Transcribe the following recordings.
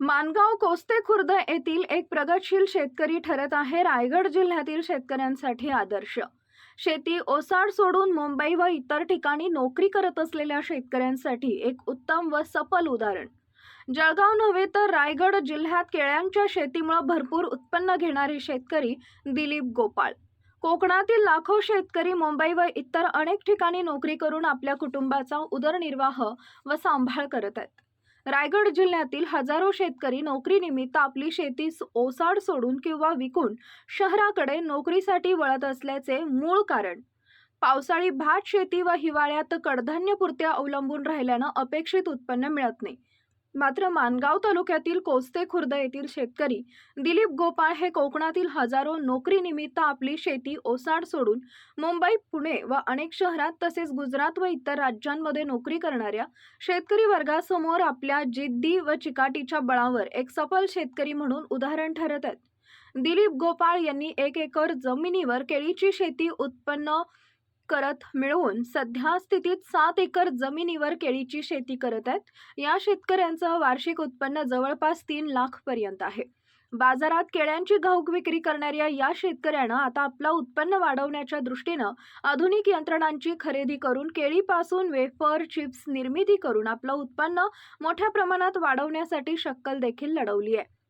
मानगाव कोस्ते खुर्द येथील एक प्रगतशील शेतकरी ठरत आहे. रायगड जिल्ह्यातील शेतकऱ्यांसाठी आदर्श. शेती ओसाड सोडून मुंबई व इतर ठिकाणी नोकरी करत असलेल्या शेतकऱ्यांसाठी एक उत्तम व सफल उदाहरण. जळगाव नव्हे तर रायगड जिल्ह्यात केळ्यांच्या शेतीमुळे भरपूर उत्पन्न घेणारे शेतकरी दिलीप गोपाळ. कोकणातील लाखो शेतकरी मुंबई व इतर अनेक ठिकाणी नोकरी करून आपल्या कुटुंबाचा उदरनिर्वाह व सांभाळ करत आहेत. रायगड जिल्ह्यातील हजारो शेतकरी नोकरीनिमित्त आपली शेती ओसाड सोडून किंवा विकून शहराकडे नोकरीसाठी वळत असल्याचे मूळ कारण. पावसाळी भात शेती व हिवाळ्यात कडधान्यपुरत्या अवलंबून राहिल्यानं अपेक्षित उत्पन्न मिळत नाही. मात्र मानगाव तालुक्यातील कोस्ते खुर्द येथील शेतकरी दिलीप गोपाळ हे कोकणातील हजारो नोकरीनिमित्त आपली शेती ओसाड सोडून मुंबई पुणे व अनेक शहरात तसेच गुजरात व इतर राज्यांमध्ये नोकरी करणाऱ्या शेतकरी वर्गासमोर आपल्या जिद्दी व चिकाटीच्या बळावर एक सफल शेतकरी म्हणून उदाहरण ठरत आहेत. दिलीप गोपाळ यांनी एक एकर जमिनीवर केळीची शेती उत्पन्न करत मिळवून सध्या स्थितीत सात एकर जमिनीवर केळीची शेती करत आहेत. या शेतकऱ्यांचं वार्षिक उत्पन्न जवळपास तीन लाख पर्यंत आहे. बाजारात केळ्यांची घाऊक विक्री करणाऱ्या या शेतकऱ्यानं आता आपलं उत्पन्न वाढवण्याच्या दृष्टीनं आधुनिक यंत्रणांची खरेदी करून केळीपासून वेफर चिप्स निर्मिती करून आपलं उत्पन्न मोठ्या प्रमाणात वाढवण्यासाठी शक्कल देखील लढवली आहे.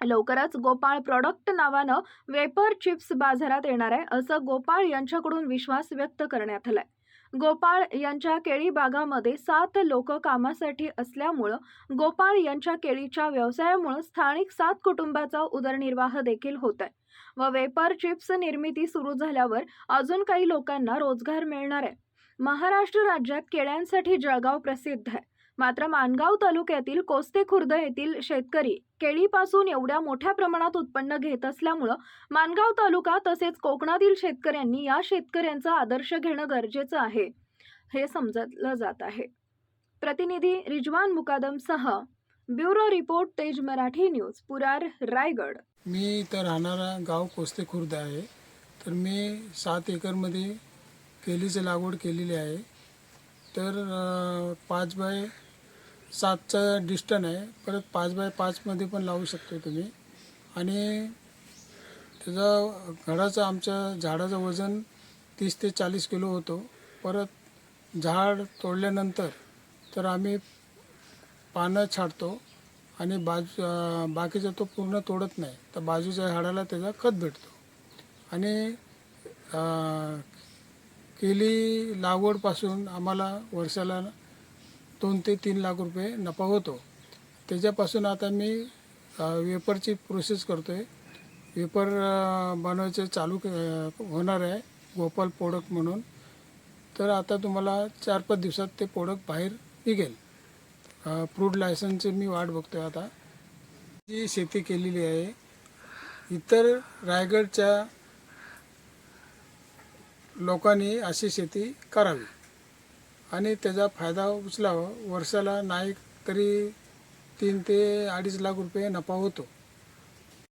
लवकरच गोपाळ प्रॉडक्ट नावानं वेपर चिप्स बाजारात येणार आहे असं गोपाळ यांच्याकडून विश्वास व्यक्त करण्यात आलाय. गोपाळ यांच्या केळी बागामध्ये सात लोक कामासाठी असल्यामुळं गोपाळ यांच्या केळीच्या व्यवसायामुळं स्थानिक सात कुटुंबाचा उदरनिर्वाह देखील होत आहे व वेपर चिप्स निर्मिती सुरू झाल्यावर अजून काही लोकांना रोजगार मिळणार आहे. महाराष्ट्र राज्यात केळ्यांसाठी जळगाव प्रसिद्ध आहे. मात्र मानगाव तालुक्यातील कोस्ते खुर्द येथील शेतकरी केळीपासून एवढ्या मोठ्या प्रमाणात उत्पन्न घेत असल्यामुळं मानगाव तालुका तसेच कोकणातील शेतकऱ्यांनी या शेतकऱ्यांचा आदर्श घेणं गरजेचं आहे. हे समजलं जात आहे. प्रतिनिधी Rizwan मुकादमसह bureau report Tez Marathi news पुरार Raigad. मी इथं राहणारा गाव कोस्ते खुर्द आहे. तर मी सात एकरमध्ये केळीची लागवड केलेली आहे. तर पाच बाय सातचा डिस्टन आहे. परत पाच बाय पाचमध्ये पण लावू शकतो तुम्ही. आणि त्याचा घडाचं आमच्या झाडाचं वजन तीस ते चाळीस किलो होतो. परत झाड तोडल्यानंतर तर आम्ही पानं छाडतो. आणि बाजू बाकीचा तो पूर्ण तोडत नाही. तर बाजूच्या झाडाला त्याचा खत भेटतो. आणि केली लागवडपासून आम्हाला वर्षाला दोन ते तीन लाख रुपये नफा होतो. त्याच्यापासून आता मी वेपरची प्रोसेस करतो आहे वेपर बनवायचे बनवायचं चालू होणार आहे गोपाल प्रोडक्ट म्हणून. तर आता तुम्हाला चार पाच दिवसात ते प्रोडक्ट बाहेर निघेल. फ्रूट लायसनची मी वाट बघतो आहे आता. जी शेती केलेली आहे इतर रायगडच्या लोकांनी अशी शेती करावी. आणि त्याचा फायदा उचलावा. वर्षाला नाही तरी तीन ते अडीच लाख रुपये नफा होतो.